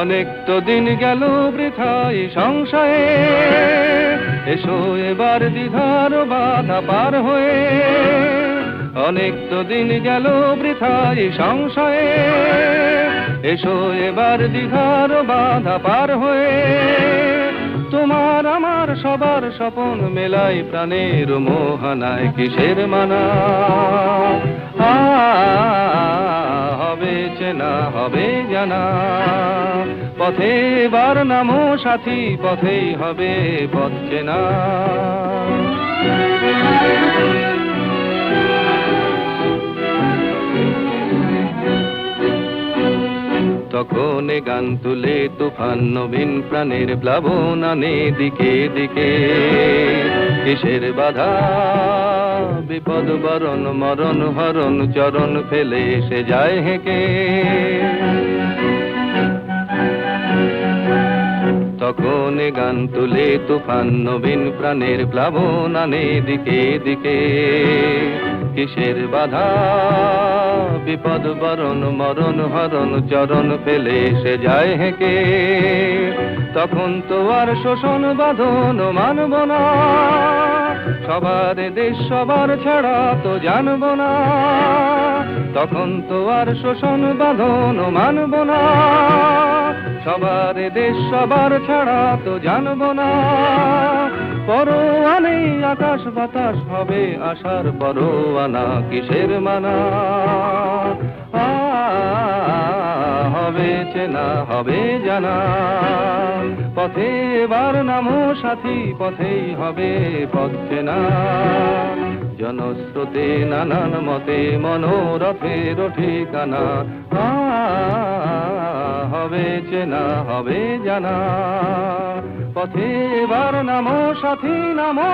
অনেক তো দিন গেল বৃথাই সংশয়ে। এসো এবার দ্বিধার বাধা পার হয়ে। অনেক তো দিন গেল বৃথাই সংশয়ে। এসো এবার দ্বিধার বাধা পার হয়ে। তোমার আমার সবার স্বপন মেলাই প্রাণের মোহনায় কিসের মানা? হবে চেনা, হবে জানা। পথে বার নামো সাথী, পথেই হবে পথ চেনা। তখন গান তুলে তুফান নবীন প্রাণের প্লাবন আনে দিকে দিকে। কিসের বাধা? বিপদ বরণ মরণ হরণ চরণ ফেলে সে যায় হেঁকে। তখন গান তুলে তুফান নবীন প্রাণের প্লাবন আনে দিকে দিকে। কিসের বাধা? বিপদ বরণ, মরণ, হরণ, চরণ ফেলে সে যায় হেঁকে। তখন তো আর শোষণ, বাঁধন, মানব না। সবার দেশ সবার ছাড়া তো জানব না। তখন তো আর শোষণ, বাঁধন, মানব না। সবার দেশ সবার ছাড়া তো জানব না। পরোয়া নেই আকাশ বাতাস হবে আসার পরোয়ানা কিসের মানা? হবে চেনা, হবে জানা। পথে এবার নামো সাথী, পথেই হবে পথ চেনা। জনস্রোতে নানান মতে মনোরথের ঠিকানা। হবে চেনা হবে জানা। পথে এবার নামো সাথী নামো।